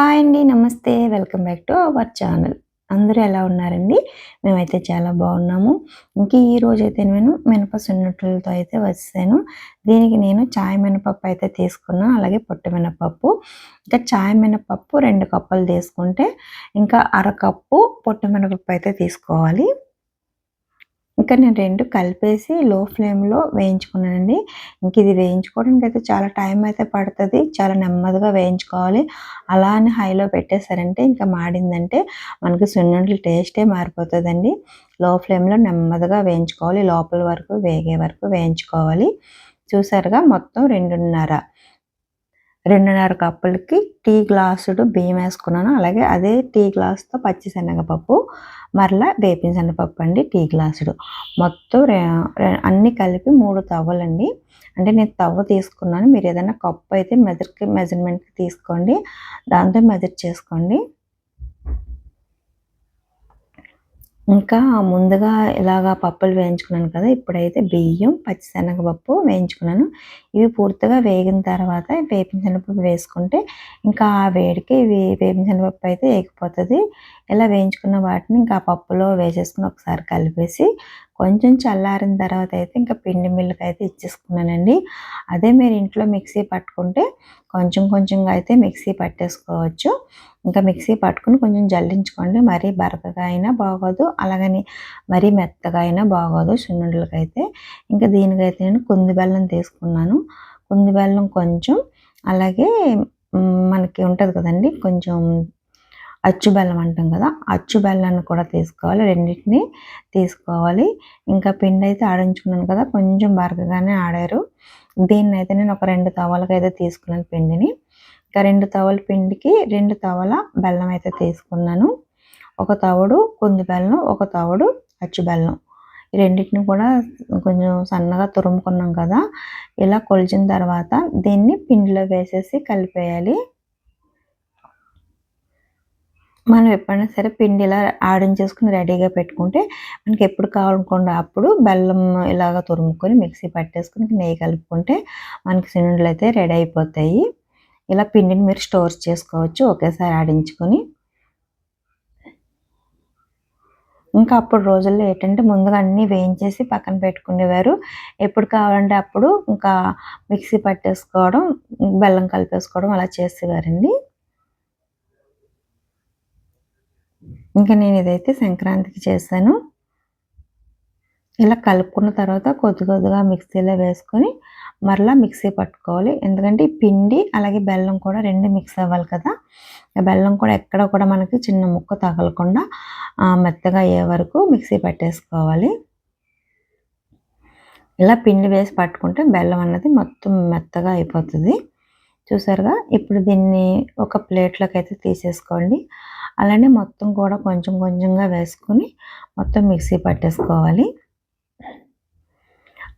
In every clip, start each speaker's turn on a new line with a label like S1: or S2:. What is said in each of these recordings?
S1: Hi అండి నమస్తే. Welcome back to our channel. అందరూ ఎలా ఉన్నారండి? మేమైతే చాలా బాగున్నాము. ఇంక ఈ రోజు అయితే నేను మినప సున్నట్లతో అయితే వచ్చాను దీనికి నేను చాయ్ మినపప్పు అయితే తీసుకున్నాను అలాగే పొట్టు మినపప్పు. ఇంకా చాయ్ మినపప్పు రెండు కప్పులు తీసుకుంటే ఇంకా అరకప్పు పొట్టు మినపప్పు అయితే తీసుకోవాలి. ఇంకా నేను రెండు కలిపేసి లో ఫ్లేమ్లో వేయించుకున్నానండి. ఇంక ఇది వేయించుకోవడానికి అయితే చాలా టైం అయితే పడుతుంది. చాలా నెమ్మదిగా వేయించుకోవాలి. అలా అని హైలో పెట్టేశారంటే ఇంకా మాడిందంటే మనకి సున్నుండల టేస్టే మారిపోతుందండి. లో ఫ్లేమ్లో నెమ్మదిగా వేయించుకోవాలి. లోపల వరకు వేగే వరకు వేయించుకోవాలి. చూసారుగా మొత్తం రెండున్నర. రెండున్నర కప్పులకి టీ గ్లాసుడు బియ్యం వేసుకున్నాను. అలాగే అదే టీ గ్లాస్తో పచ్చిశనగపప్పు మరలా వేపిన శనగపప్పు అండి టీ గ్లాసుడు. మొత్తం అన్నీ కలిపి మూడు తవ్వలండి. అంటే నేను తవ్వ తీసుకున్నాను. మీరు ఏదైనా కప్పు అయితే మెజర్కి మెజర్మెంట్కి తీసుకోండి. దాంతో మెజర్ చేసుకోండి. ఇంకా ముందుగా ఇలాగా పప్పులు వేయించుకున్నాను కదా ఇప్పుడైతే బియ్యం పచ్చిశనగపప్పు వేయించుకున్నాను. ఇవి పూర్తిగా వేగిన తర్వాత వేపించిన పప్పు వేసుకుంటే ఇంకా ఆ వేడికి ఇవి వేపించిన పప్పు అయితే వేగిపోతుంది. ఇలా వేయించుకున్న వాటిని ఇంకా ఆ పప్పులో వేసేసుకుని ఒకసారి కలిపేసి కొంచెం చల్లారిన తర్వాత అయితే ఇంకా పిండి మిల్లుకి అయితే ఇచ్చేసుకున్నానండి. అదే మీరు ఇంట్లో మిక్సీ పట్టుకుంటే కొంచెం కొంచెంగా అయితే మిక్సీ పట్టేసుకోవచ్చు. ఇంకా మిక్సీ పట్టుకుని కొంచెం జల్లించుకోండి. మరీ బరకగా అయినా బాగోదు. అలాగని మరీ మెత్తగా అయినా బాగోదు సున్నుండలకైతే. ఇంకా దీనికైతే నేను కుంది బెల్లం తీసుకున్నాను. కుంది బెల్లం కొంచెం అలాగే మనకి ఉంటుంది కదండి కొంచెం అచ్చు బెల్లం అంటాం కదా అచ్చు బెల్లాన్ని కూడా తీసుకోవాలి. రెండింటిని తీసుకోవాలి. ఇంకా పిండి అయితే ఆడించుకున్నాను కదా కొంచెం బరకగానే ఆడారు. దీన్ని అయితే నేను ఒక రెండు తవాలకు అయితే తీసుకున్నాను పిండిని. ఇంకా రెండు తవల పిండికి రెండు తవల బెల్లం అయితే తీసుకున్నాను. ఒక తవుడు కుంది బెల్లం ఒక తవుడు అచ్చు బెల్లం. ఈ రెండింటిని కూడా కొంచెం సన్నగా తురుముకున్నాం కదా ఇలా కొలిచిన తర్వాత దీన్ని పిండిలో వేసేసి కలిపేయాలి. మనం ఎప్పుడైనా సరే పిండి ఇలా ఆడించేసుకుని రెడీగా పెట్టుకుంటే మనకి ఎప్పుడు కావాలనుకోండి అప్పుడు బెల్లం ఇలాగ తురుముకొని మిక్సీ పట్టేసుకుని నెయ్యి కలుపుకుంటే మనకి సిలిండర్లు అయితే రెడీ అయిపోతాయి. ఇలా పిండిని మీరు స్టోర్ చేసుకోవచ్చు. ఒకేసారి ఆడించుకొని. ఇంకా అప్పుడు రోజుల్లో ఏంటంటే ముందుగా అన్నీ వేయించేసి పక్కన పెట్టుకునేవారు. ఎప్పుడు కావాలంటే అప్పుడు ఇంకా మిక్సీ పట్టేసుకోవడం బెల్లం కలిపేసుకోవడం అలా చేసేవారండి. ఇంకా నేను ఇదైతే సంక్రాంతికి చేశాను. ఇలా కలుపుకున్న తర్వాత కొద్ది కొద్దిగా మిక్సీలో వేసుకొని మరలా మిక్సీ పట్టుకోవాలి. ఎందుకంటే పిండి అలాగే బెల్లం కూడా రెండు మిక్స్ అవ్వాలి కదా. బెల్లం కూడా ఎక్కడ కూడా మనకి చిన్న ముక్క తగలకుండా మెత్తగా అయ్యే వరకు మిక్సీ పట్టేసుకోవాలి. ఇలా పిండి వేసి పట్టుకుంటే బెల్లం అన్నది మొత్తం మెత్తగా అయిపోతుంది. చూసారుగా? ఇప్పుడు దీన్ని ఒక ప్లేట్లోకి అయితే తీసేసుకోండి. అలానే మొత్తం కూడా కొంచెం కొంచెంగా వేసుకొని మొత్తం మిక్సీ పట్టేసుకోవాలి.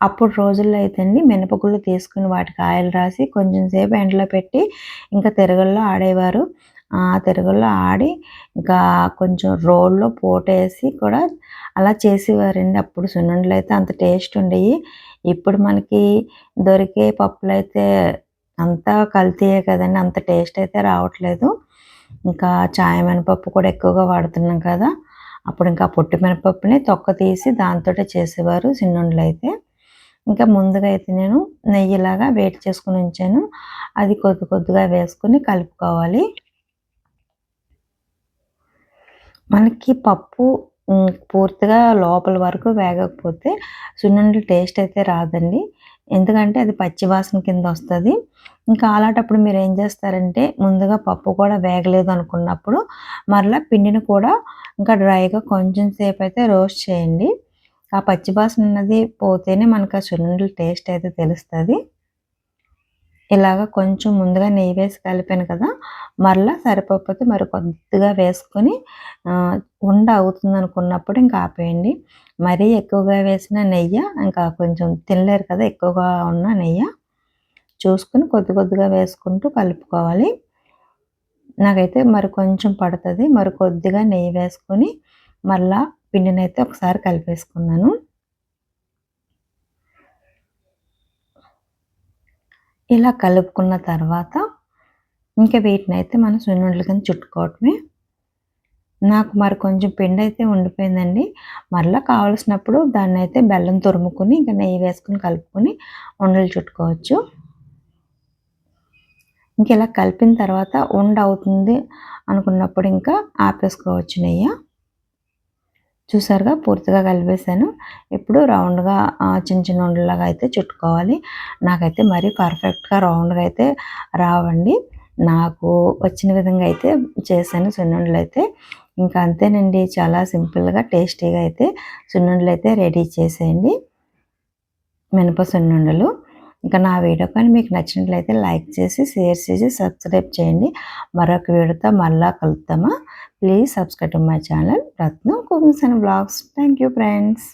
S1: అప్పుడు రోజుల్లో అయితే అండి మినపగుళ్ళు తీసుకుని వాటికి ఆయిల్ రాసి కొంచెం సేపు ఎండలో పెట్టి ఇంకా తిరగల్లో ఆడేవారు. ఆ తిరగల్లో ఆడి ఇంకా కొంచెం రోల్లో పోటేసి కూడా అలా చేసేవారండి. అప్పుడు సున్నుండలు అయితే అంత టేస్ట్ ఉండేవి ఇప్పుడు మనకి దొరికే పప్పులు అయితే అంతా కల్తీయే కదండి. అంత టేస్ట్ అయితే రావట్లేదు. ఇంకా చాయ మినపప్పు కూడా ఎక్కువగా వాడుతున్నాం కదా. అప్పుడు ఇంకా పొట్టి మినపప్పుని తొక్క తీసి దాంతో చేసేవారు చిన్నుండలు అయితే. ఇంకా ముందుగా అయితే నేను నెయ్యిలాగా వేడి చేసుకుని ఉంచాను. అది కొద్ది కొద్దిగా వేసుకుని కలుపుకోవాలి. మనకి పప్పు పూర్తిగా లోపల వరకు వేగకపోతే సున్నుండలు టేస్ట్ అయితే రాదండి. ఎందుకంటే అది పచ్చివాసన కింద వస్తుంది. ఇంకా అలాంటప్పుడు మీరు ఏం చేస్తారంటే ముందుగా పప్పు కూడా వేగలేదు అనుకున్నప్పుడు మరలా పిండిని కూడా ఇంకా డ్రైగా కొంచెం సేపు అయితే రోస్ట్ చేయండి. ఆ పచ్చివాసన అన్నది పోతేనే మనకు ఆ సున్నుండల టేస్ట్ అయితే తెలుస్తుంది. ఇలాగ కొంచెం ముందుగా నెయ్యి వేసి కలిపాను కదా మరలా సరిపోతే మరి కొద్దిగా వేసుకొని ఉండ అవుతుంది అనుకున్నప్పుడు ఇంకా ఆపేయండి. మరీ ఎక్కువగా వేసిన నెయ్యి ఇంకా కొంచెం తినలేరు కదా ఎక్కువగా ఉన్న నెయ్యి చూసుకుని కొద్ది కొద్దిగా వేసుకుంటూ కలుపుకోవాలి. నాకైతే మరి కొంచెం పడుతుంది. మరి కొద్దిగా నెయ్యి వేసుకొని మళ్ళా పిండినైతే ఒకసారి కలిపేసుకున్నాను. ఇలా కలుపుకున్న తర్వాత ఇంకా వీటిని అయితే మనం సున్నుండలు కింద చుట్టుకోవటమే. నాకు మరి కొంచెం పిండి అయితే ఉండిపోయిందండి. మరలా కావలసినప్పుడు దాన్ని అయితే బెల్లం తురుముకొని ఇంకా నెయ్యి వేసుకొని కలుపుకొని ఉండలు చుట్టుకోవచ్చు. ఇంక ఇలా కలిపిన తర్వాత ఉండ అవుతుంది అనుకున్నప్పుడు ఇంకా ఆపేసుకోవచ్చు నెయ్యి. చూసారుగా పూర్తిగా కలిపేసాను ఇప్పుడు రౌండ్గా చిన్న చిన్న ఉండలాగా అయితే చుట్టుకోవాలి. నాకైతే మరీ పర్ఫెక్ట్గా రౌండ్గా అయితే రావండి. నాకు వచ్చిన విధంగా అయితే చేశాను. సున్నుండలు అయితే ఇంకా అంతేనండి చాలా సింపుల్గా టేస్టీగా అయితే సున్నుండలు అయితే రెడీ చేసేయండి. మినప సున్నుండలు. ఇంకా నా వీడియో కానీ మీకు నచ్చినట్లయితే లైక్ చేసి షేర్ చేసి సబ్స్క్రైబ్ చేయండి. మరొక వీడియోతో మళ్ళా కలుద్దామా? Please subscribe my channel. Ratnam cookings and blogs. Thank you friends.